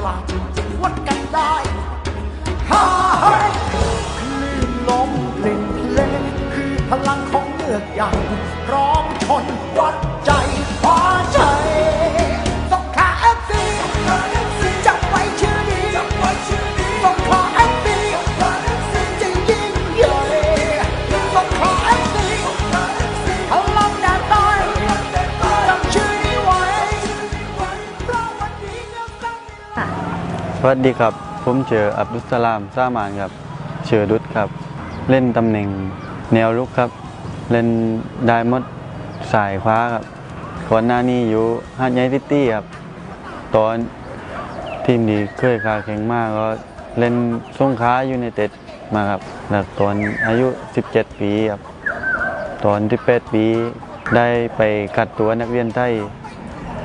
กล้าจริงๆวัดกันได้ฮ่าเฮ้ยคลื่นลมเพลงเพลงคือพลังของเมือกใหญ่ สวัสดีครับ ผมเจออับดุสสลามซามานครับเชื่อดุษครับ เล่นตำแหน่งแนวลุกครับ เล่นได้มดสายฟ้าครับก่อนหน้านี้อยู่ฮัทไยซิตี้ครับ ตอนทีมดีเคยขาแข็งมากก็เล่นส่งขลายูไนเต็ดมาครับแล้วตอนอายุ 17 ปีครับ ตอนที่8ปีได้ไปกัดตัวนักเรียนไทย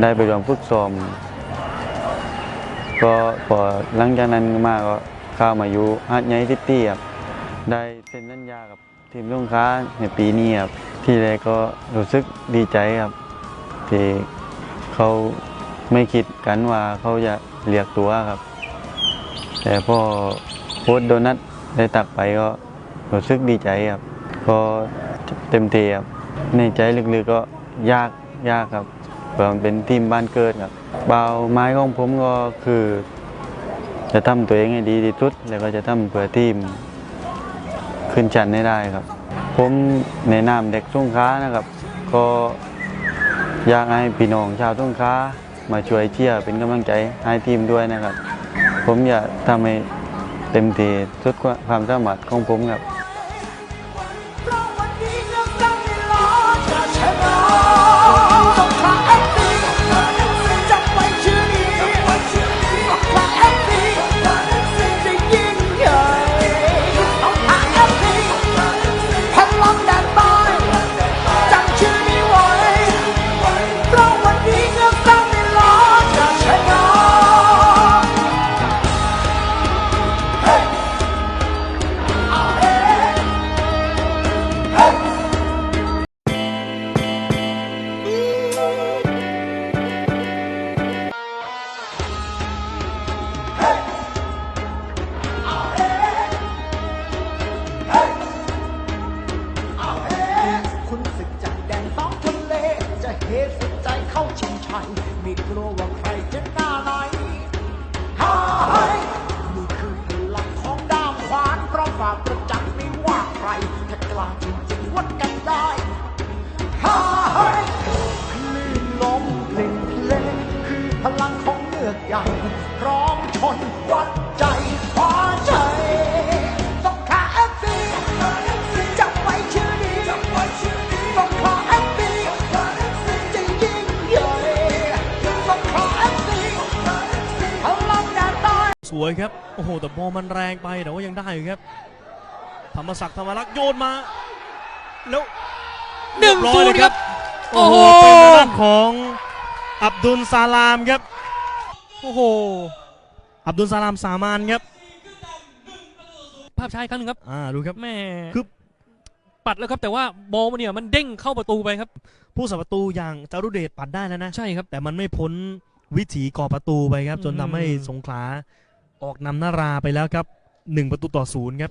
ได้ไปรวมฝึกซ้อม ก็พอหลังจากนั้นมาก็เข้ามาอยู่ฮัทไยซิตี้ครับได้เซ็นสัญญากับทีมสงขลาในปีนี้ครับที่แรกก็รู้สึกดีใจครับที่เขาไม่คิดกันว่าเขาจะเรียกตัวครับ แต่พอโค้ชโดนัทได้ตักไปก็รู้สึกดีใจครับ ก็เต็มที่ครับในใจลึกๆก็ยากยากครับ เพราะมันเป็นทีมบ้านเกิดครับเบาไม้ของผมก็คือ จะทำตัวเองให้ดีที่สุด แล้วก็จะทำเพื่อทีมขึ้นชั้นให้ได้ครับ ผมในนามเด็กสงขลานะครับ ก็อยากให้พี่น้องชาวสงขลามาช่วยเชียร์เป็นกำลังใจให้ทีมด้วยนะครับ ผมอยากทำให้เต็มที่สุดความสามารถของผมครับ จะเฮสุดใจเข้าชิงชัยไม่กลัวว่าใครจะหน้าไหนฮ่าเฮ้ยนี่คือพลังของด้ามขวานเพราะฝ่าประจักษ์ไม่ว่าใคร ถ้ากล้าจริงๆวัดกันได้ฮ่าเฮ้ยคลื่นลมเพลงเพลงคือพลังของเมือกใหญ่พร้อมชนวัดใจ วยครับ โอ้โห แต่บอลมันแรงไปแต่ว่ายังได้อยู่ครับ ธรรมศักดิ์ธรรมรักษ์โยนมา แล้วหนึ่งเรียบร้อศูยนเลย์ยครับ โอ้โหโอ้โหเป็นทางด้านของอับดุลซาลามครับ โอ้โห อับดุลซาลามสามานครับ ภาพช้าอีกครั้งหนึ่งครับ อ่า ดูครับ แม่ คือปัดแล้วครับแต่ว่าบอลมันเนี่ยมันเด้งเข้าประตูไปครับ ผู้สับประตูอย่างจารุเดชปัดได้แล้วนะ ใช่ครับ แต่มันไม่พ้นวิถีก่อประตูไปครับ จนทำให้อืมสงขลา ออกนำนาราไปแล้วครับหนึ่งประตูต่อศูนย์ครับ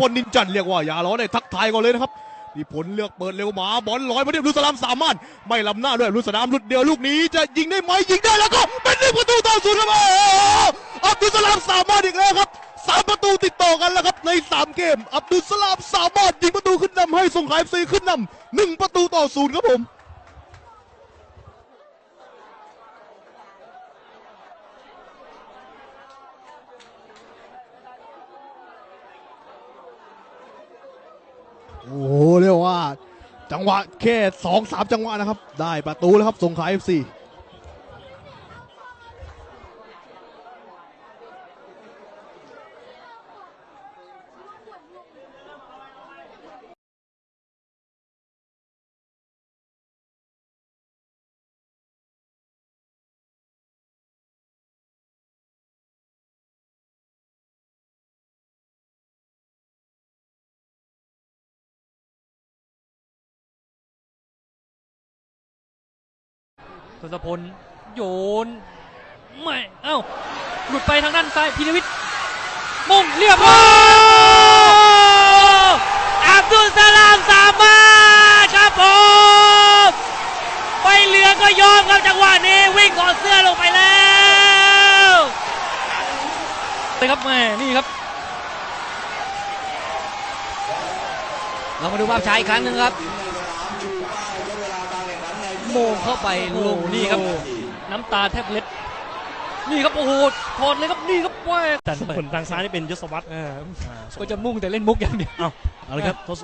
พนธ์นินจันเรียกว่าอย่าร้อนเลยทักทายก่อนเลยนะครับนี่ผลเลือกเปิดเร็วหมาบอลลอยมาที่อับดุสลามสามารถ ไม่ลำหน้าด้วยอับดุสลามหลุดเดียวลูกนี้จะยิงได้ไหมยิงได้แล้วก็เป็นหนึ่งประตูต่อศูนย์ครับอับดุลสลามสามารถอีกแล้วครับสามประตูติดต่อกันแล้วครับในสามเกม อับดุลสลามสามารถยิงประตูขึ้นนำให้สงขลาเอฟซีขึ้นนำหนึ่งประตูต่อศูนย์ครับผม โอ้โหเรียกว่า จังหวะแค่สองสามจังหวะนะครับ ได้ประตูแล้วครับสงขลาเอฟซี ทศพลโยนไม่เอ้าหลุดไปทางด้านซ้ายพินวิทย์มุ่งเรียบร้อยอับดุลสลามสามารถครับผมไปเหลือก็ยอมครับจังหวะนี้วิ่งถอดเสื้อลงไปแล้วเลยครับแม่นี่ครับ เรามาดูภาพช้าอีกครั้งหนึ่งครับ โมงเข้าไปลงนี่ครับ น้ำตาแทบเล็ด นี่ครับโอ้โหถอดเลยครับนี่ครับว่าแต่ผลทางซ้ายนี่เป็นยศวัตรเออก็จะมุ่งแต่เล่นมุกอย่างเดียวเอาเลยครับทศ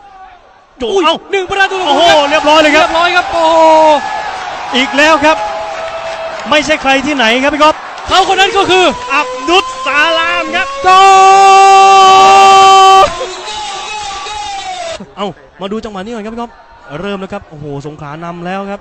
อุ้ยเอ้าหนึ่งประตูต่โอ้โหศูนย์เรียบร้อยเลยคเรีรัยบบร้อยครับโอ้โหอีกแล้วครับ ไม่ใช่ใครที่ไหนครับพี่ก๊อฟเขาคนนั้นก็คือ อับดุลสาลามครับโกเอามาดูจังหวะนี้ก่อนครับพี่ก๊อฟเริ่มแล้วครับ โอ้โห สงขลานำแล้วครับ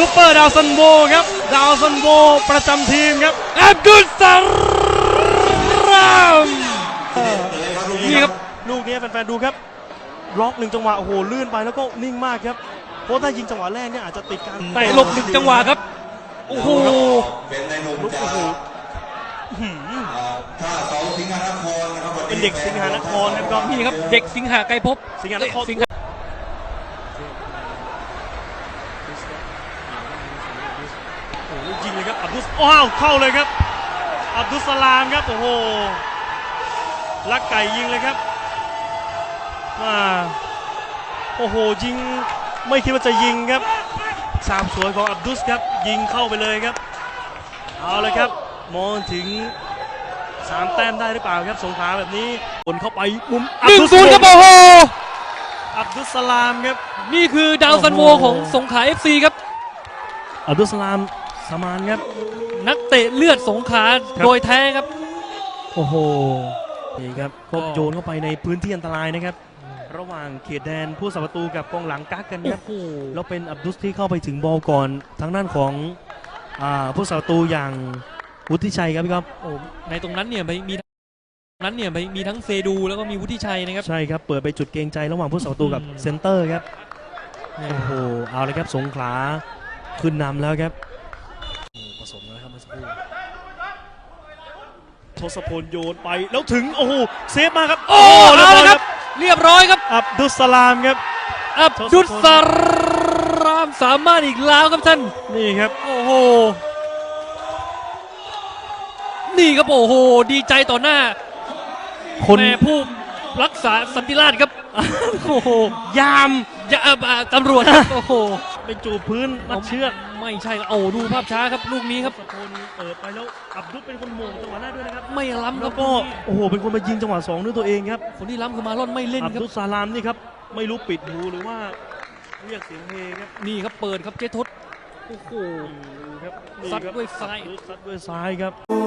ซุปเปอร์ดาวซันโวครับ ดาวซันโวประจำทีมครับอับดุลสลามนี่ครับลูกนี้แฟนๆดูครับล็อกหนึ่งจังหวะโอ้โหลื่นไปแล้วก็นิ่งมากครับเพราะถ้ายิงจังหวะแรกเนี่ยอาจจะติดการแต่หลบหนึ่งจังหวะครับโอ้โหเป็นในหนุ่มลูกจากโอ้โหอื้อหืออ่าท่าเขาสิงหานครนะครับวันเป็นนี้เด็กสิงหานครนะครับนี่ครับเด็กสิงหาไกรภพสิงหานคร สิงหา โอ้โหยิงเลยครับ อับดุสอ้าวเข้าเลยครับ อับดุสสลามครับโอ้โหลักไก่ยิงเลยครับมาโอ้โหยิงไม่คิดว่าจะยิงครับสามสวยของอับดุสครับยิงเข้าไปเลยครับเอาเลยครับมองถึงสามแต้มได้หรือเปล่าครับสงขลาแบบนี้ผลเข้าไปมุมหนึ่งดุสศูนย์ครับโอ้โหอับดุสสลามครับนี่คือดาวซันโวของสงขลา FC ครับอับดุสสลามสมานครับ นักเตะเลือดสงขลาครับโดยแท้ครับ โอ้โหนี่ครับก็ก็โยนเข้าไปในพื้นที่อันตรายนะครับ ระหว่างเขตแดนผู้สัประตูกับกองหลังกักกันครับโอ้โหแล้วเป็นอับดุสที่เข้าไปถึงบอลก่อนทางด้านของอ่าผู้สัประตูอย่างวุฒิชัยครับพี่ครับโอ้ในตรงนั้นเนี่ยมีตรงนั้นเนี่ยมีทั้งเซดูแล้วก็มีวุฒิชัยนะครับ ใช่ครับเปิดไปจุดเกรงใจระหว่างผู้สัประตูกับอืมเซนเตอร์ครับโอ้โหเอาเลยครับสงขลาขึ้นนำแล้วครับโอ้ผสมแล้วครับเมื่อสักครู่ ทศพลโยนไปแล้วถึงโอ้โหเซฟมาครับ โอ้เรียบเอาร้อยละคครัรับบเรียบร้อยครับ อับดุสสลามครับ อับดุลสลามสามารถอีกแล้วครับท่าน นี่ครับ โอ้โห นี่ครับโอ้โห ดีใจต่อหน้า คนแม่ผู้รักษาสันติราษฎร์ครับ โอ้โห ยามอย่าเอ่ออ่าตำรวจครับโอ้โห ไปจูบพื้นมัดเชือก ไม่ใช่ครับโอ้ดูภาพช้าครับลูกนี้ครับทศพลเปิดไปแล้วอับดุสเป็นคนโมงจังหวะหน้าด้วยนะครับ ไม่ล้ำคแล้รับวก็โอ้โหเป็นคนมายิงจังหวะสองด้วยตัวเองครับคนที่ล้ำคือมาล่อนไม่เล่นอับครับดุสซาลามนี่ครับไม่รู้ปิดหูหรือว่าเรียกเสียงเฮครับนี่ครับเปิดครับเจทศโอ้โหดูครับนี่ซัดครับด้วยซ้าย อับดุสซัดด้วยซ้ายครับโอ้